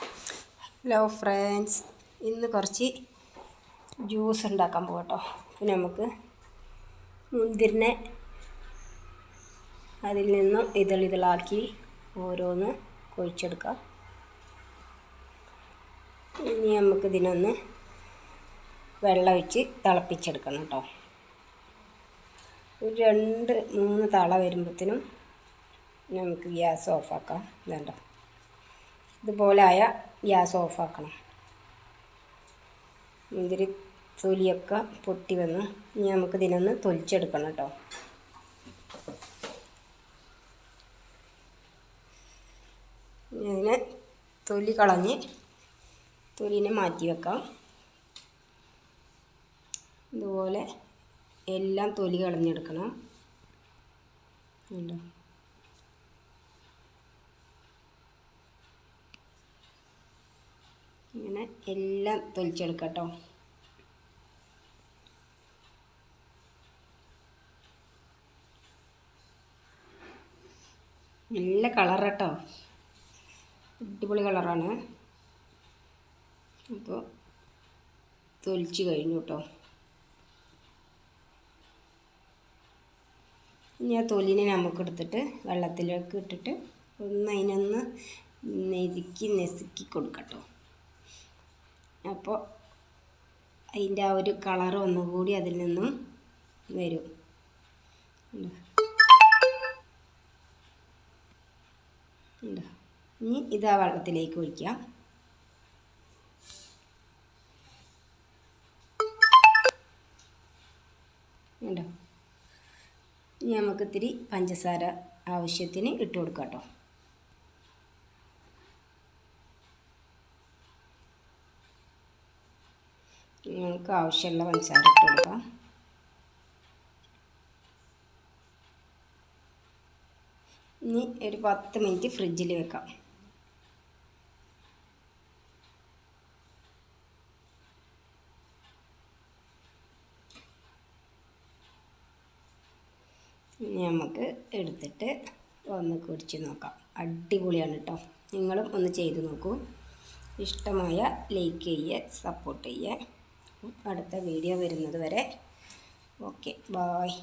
Hello friends ഇന്ന് കുറച്ച് juice ഉണ്ടാക്കാൻ പോകട്ടോ പിന്നെ നമുക്ക് മുന്തിരിനെ അതിൽ നിന്നും ഇതളിതളാക്കി ഓരോന്ന് കൊഴിച്ചെടുക്കാം. ഇനി നമുക്ക് ഇതിനൊന്ന് വെള്ളം ഒഴിച്ച് തിളപ്പിച്ചെടുക്കണം കേട്ടോ ഒരു രണ്ട് മൂന്ന് തള വരുമ്പോഴത്തേനും നമുക്ക് ഗ്യാസ് ഓഫാക്കാം. വേണ്ട ഇതുപോലെ ആയ ഗ്യാസ് ഓഫാക്കണം. മുന്തിരി തൊലിയൊക്കെ പൊട്ടി വന്ന് ഇനി നമുക്ക് ഇതിനൊന്ന് തൊലിച്ചെടുക്കണം കേട്ടോ. ഇതിനെ തൊലി കളഞ്ഞ് തൊലിനെ മാറ്റി വെക്കാം. ഇതുപോലെ എല്ലാം തൊലി കളഞ്ഞെടുക്കണം. ഉണ്ടോ എല്ലാം തൊലിച്ചെടുക്കാം കേട്ടോ നല്ല കളർ കേട്ടോ അടിപൊളി കളറാണ്. അപ്പോൾ തൊലിച്ച് കഴിഞ്ഞു കേട്ടോ ഇനി ആ തൊലിനെ നമുക്ക് എടുത്തിട്ട് വെള്ളത്തിലേക്ക് ഇട്ടിട്ട് ഒന്ന് അതിനൊന്ന് നെരുക്കി നെസുക്കി കൊടുക്കട്ടോ. അപ്പോൾ അതിന്റെ ആ ഒരു കളർ ഒന്നുകൂടി അതിൽ നിന്നും വരും. ഇനി ഇത് ആ വെള്ളത്തിലേക്ക് ഒഴിക്കാം. ഉണ്ടോ ഇനി നമുക്ക് ഇത്തിരി പഞ്ചസാര ആവശ്യത്തിന് ഇട്ട് കൊടുക്കാം കേട്ടോ. നിങ്ങൾക്ക് ആവശ്യമുള്ള പഞ്ചസാര ഇട്ട് കൊടുക്കാം. ഇനി ഒരു പത്ത് മിനിറ്റ് ഫ്രിഡ്ജിൽ വെക്കാം. ഇനി നമുക്ക് എടുത്തിട്ട് ഒന്ന് കുടിച്ച് നോക്കാം. അടിപൊളിയാണ് കേട്ടോ. നിങ്ങളും ഒന്ന് ചെയ്ത് നോക്കൂ. ഇഷ്ടമായ ലൈക്ക് ചെയ്യുക സപ്പോർട്ട് ചെയ്യുക അടുത്ത വീഡിയോ വരുന്നത് വരെ. Okay bye